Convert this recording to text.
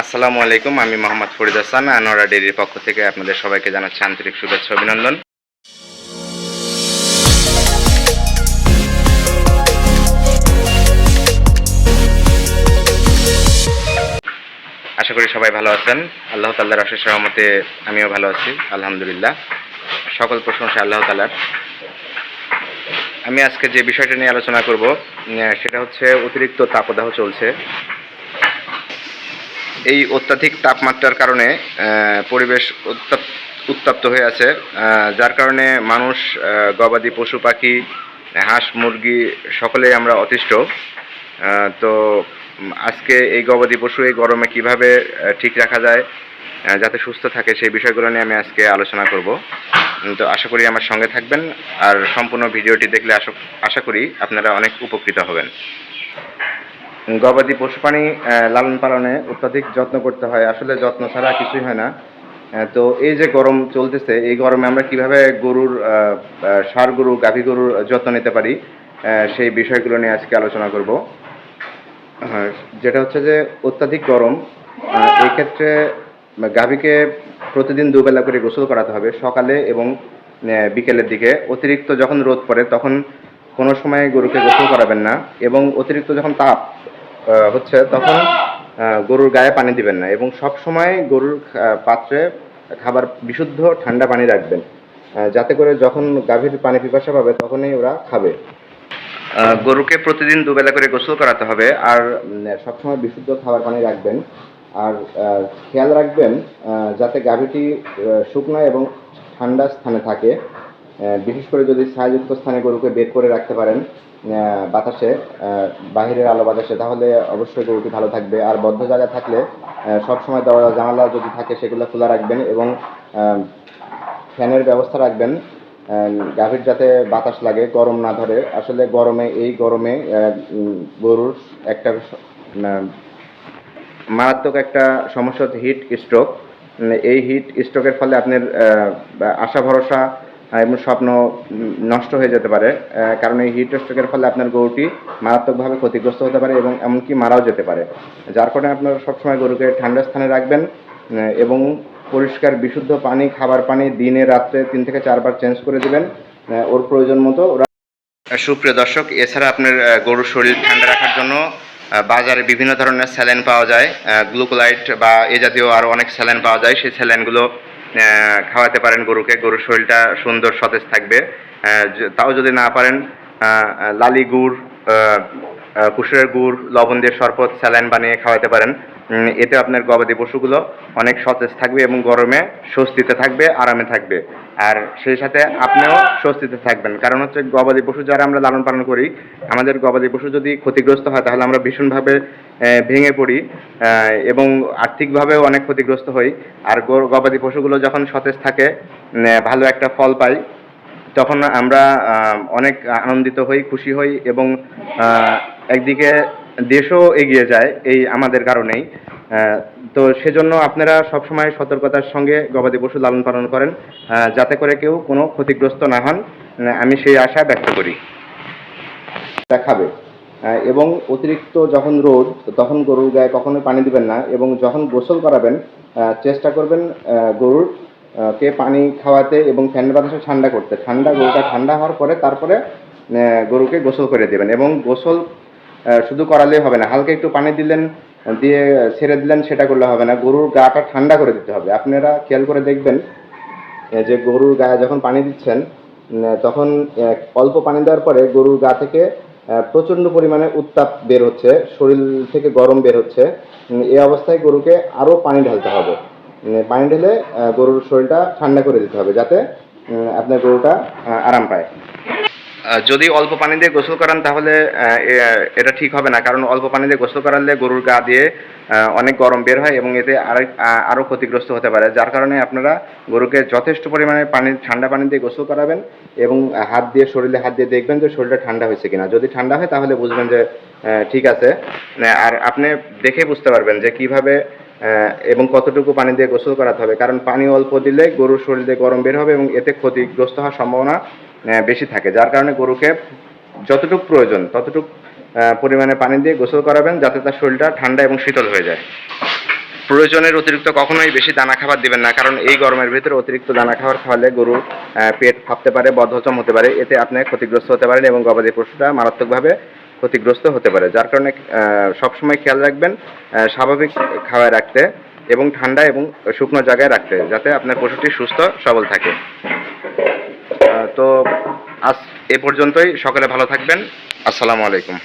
আসসালামু আলাইকুম, আমি মোহাম্মদ ফরিদ হাসান, আনোয়ারা ডেরির পক্ষ থেকে আপনাদের সবাইকে জানাচ্ছি আন্তরিক শুভেচ্ছা অভিনন্দন। আশা করি সবাই ভালো আছেন। আল্লাহ তাল্লাহর আশেষ রহমতে আমিও ভালো আছি, আলহামদুলিল্লাহ। সকল প্রশংসা আল্লাহ তালার আমি আজকে যে বিষয়টা নিয়ে আলোচনা করব সেটা হচ্ছে অতিরিক্ত তাপদাহ চলছে। এই অত্যাধিক তাপমাত্রার কারণে পরিবেশ উত্তাপ উত্তপ্ত হয়ে আছে যার কারণে মানুষ গবাদি পশু পাখি, হাঁস, মুরগি সকলেই আমরা অতিষ্ঠ। তো আজকে এই গবাদি পশু এই গরমে কীভাবে ঠিক রাখা যায় যাতে সুস্থ থাকে সেই বিষয়গুলো নিয়ে আমি আজকে আলোচনা করব। তো আশা করি আমার সঙ্গে থাকবেন, আর সম্পূর্ণ ভিডিওটি দেখলে আশা আশা করি আপনারা অনেক উপকৃত হবেন। গবাদি পশু প্রাণী লালন পালনে অত্যাধিক যত্ন করতে হয়। আসলে যত্ন ছাড়া কিছুই হয় না। তো এই যে গরম চলতেছে, এই গরমে আমরা কীভাবে গরুর ষাঁড় গরু, গাভী গরুর যত্ন নিতে পারি সেই বিষয়গুলো নিয়ে আজকে আলোচনা করব। যেটা হচ্ছে যে অত্যাধিক গরম এক্ষেত্রে গাভীকে প্রতিদিন দুবেলা করে গোসল করাতে হবে সকালে এবং বিকেলের দিকে। অতিরিক্ত যখন রোদ পড়ে, তখন কোনো সময় গরুকে গোসল করাবেন না এবং অতিরিক্ত যখন তাপ হচ্ছে তখন গরুর গায়ে পানি দিবেন না এবং সব সময় গরুর পাত্রে খাবার বিশুদ্ধ ঠান্ডা পানি রাখবেন। যাতে করে যখন গাভীর পানি পিপাসা পাবে তখনই ওরা খাবে। গরুকে প্রতিদিন দুবেলা করে গোসল করাতে হবে আর সবসময় বিশুদ্ধ খাবার পানি রাখবেন। আর খেয়াল রাখবেন যাতে গাভীটি শুকনো এবং ঠান্ডা স্থানে থাকে। বিশেষ করে যদি ছায়াযুক্ত স্থানে গরুকে বের করে রাখতে পারেন বাতাসে বাহিরের আলো বাতাসে, তাহলে অবশ্যই গরুটি ভালো থাকবে। আর বদ্ধ জায়গায় থাকলে সবসময় দরজা জানালা যদি থাকে, সেগুলো খোলা রাখবেন এবং ফ্যানের ব্যবস্থা রাখবেন গাভীর যাতে বাতাস লাগে, গরম না ধরে। আসলে গরমে, এই গরমে গরুর একটা মারাত্মক একটা সমস্যা হিট স্ট্রোক। এই হিট স্ট্রোকের ফলে আপনার আশা ভরসা এবং স্বপ্ন নষ্ট হয়ে যেতে পারে কারণ এই হিট স্ট্রোকের ফলে আপনার গরুটি মারাত্মকভাবে ক্ষতিগ্রস্ত হতে পারে এবং এমনকি মারাও যেতে পারে। যার কারণে আপনারা সবসময় গরুকে ঠান্ডা স্থানে রাখবেন এবং পরিষ্কার, বিশুদ্ধ পানি, খাবার পানি দিনে রাত্রে তিন থেকে চারবার চেঞ্জ করে দেবেন ওর প্রয়োজন মতো ওরা সুপ্রিয় দর্শক, এছাড়া আপনার গরুর শরীর ঠান্ডা রাখার জন্য বাজারে বিভিন্ন ধরনের স্যালাইন পাওয়া যায় গ্লুকোলাইট বা এ জাতীয় আরও অনেক স্যালাইন পাওয়া যায়। সেই স্যালাইনগুলো খাওয়াতে পারেন গরুকে। গরুর শরীরটা সুন্দর, সতেজ থাকবে। তাও যদি না পারেন লালি গুড় কুসুরের গুড়, লবণ দিয়ে শরবত, স্যালাইন বানিয়ে খাওয়াতে পারেন। এতে আপনার গবাদি পশুগুলো অনেক সতেজ থাকবে এবং গরমে স্বস্তিতে থাকবে, আরামে থাকবে। আর সেই সাথে আপনিও স্বস্তিতে থাকবেন। কারণ হচ্ছে গবাদি পশু যারা আমরা লালন পালন করি, আমাদের গবাদি পশু যদি ক্ষতিগ্রস্ত হয়, তাহলে আমরা ভীষণভাবে ভেঙে পড়ি এবং আর্থিকভাবেও অনেক ক্ষতিগ্রস্ত হই। আর গবাদি পশুগুলো যখন সতেজ থাকে ভালো একটা ফল পাই, তখন আমরা অনেক আনন্দিত হই, খুশি হই এবং একদিকে দেশও এগিয়ে যায় এই আমাদের কারণেই। তো সেজন্য আপনারা সবসময় সতর্কতার সঙ্গে গবাদি পশু লালন পালন করেন যাতে করে কেউ কোনো ক্ষতিগ্রস্ত না হন। আমি সেই আশা ব্যক্ত করি। দেখাবে। এবং অতিরিক্ত যখন রোদ, তখন গরুর গায়ে কখনোই পানি দিবেন না এবং যখন গোসল করাবেন চেষ্টা করবেন গরুর কে পানি খাওয়াতে এবং ফ্যানের বাতাসে ঠান্ডা করতে। ঠান্ডা, গরুটা ঠান্ডা হওয়ার পরে তারপরে গরুকে গোসল করে দেবেন এবং গোসল শুধু করালেই হবে না। হালকা একটু পানি দিলেন, দিয়ে ছেড়ে দিলেন, সেটা করলে হবে না। গরুর গাটা ঠান্ডা করে দিতে হবে। আপনারা খেয়াল করে দেখবেন যে গরুর গায়ে যখন পানি দিচ্ছেন তখন অল্প পানি দেওয়ার পরে গরুর গা থেকে প্রচণ্ড পরিমাণে উত্তাপ বের হচ্ছে, শরীর থেকে গরম বের হচ্ছে। এই অবস্থায় গরুকে আরও পানি ঢালতে হবে। পানি ঢেলে গরুর শরীরটা ঠান্ডা করে দিতে হবে, যাতে আপনার গরুটা আরাম পায়। যদি অল্প পানি দিয়ে গোসল করান তাহলে এটা ঠিক হবে না। কারণ অল্প পানি দিয়ে গোসল করালে গরুর গা দিয়ে অনেক গরম বের হয় এবং এতে আরেক, আ- আরও ক্ষতিগ্রস্ত হতে পারে। যার কারণে আপনারা গরুকে যথেষ্ট পরিমাণে পানি, ঠান্ডা পানি দিয়ে গোসল করাবেন এবং হাত দিয়ে, শরীরে হাত দিয়ে দেখবেন যে শরীরটা ঠান্ডা হয়েছে কিনা। যদি ঠান্ডা হয় তাহলে বুঝবেন যে ঠিক আছে। আর আপনি দেখে বুঝতে পারবেন যে কীভাবে এবং কতটুকু পানি দিয়ে গোসল করাতে হবে। কারণ পানি অল্প দিলে গরুর শরীরে গরম বের হবে এবং এতে ক্ষতিগ্রস্ত হওয়ার সম্ভাবনা বেশি থাকে যার কারণে গরুকে যতটুকু প্রয়োজন ততটুকু পরিমাণে পানি দিয়ে গোসল করাবেন যাতে তার শরীরটা ঠান্ডা এবং শীতল হয়ে যায়। প্রয়োজনের অতিরিক্ত কখনোই বেশি দানা খাবার দিবেন না কারণ এই গরমের ভিতরে অতিরিক্ত দানা খাবার খাওয়ালে আহ, পেট ফাঁপতে পারে বদহজম হতে পারে এতে আপনি ক্ষতিগ্রস্ত হতে পারেন এবং গবাদি পশুটা মারাত্মকভাবে ক্ষতিগ্রস্ত হতে পারে যার কারণে সবসময় খেয়াল রাখবেন স্বাভাবিক খাওয়ায় রাখতে এবং ঠান্ডা এবং শুকনো জায়গায় রাখতে যাতে আপনার পশুটি সুস্থ সবল থাকে। তো আজ এ পর্যন্তই। সকালে ভালো থাকবেন। আসসালামু আলাইকুম।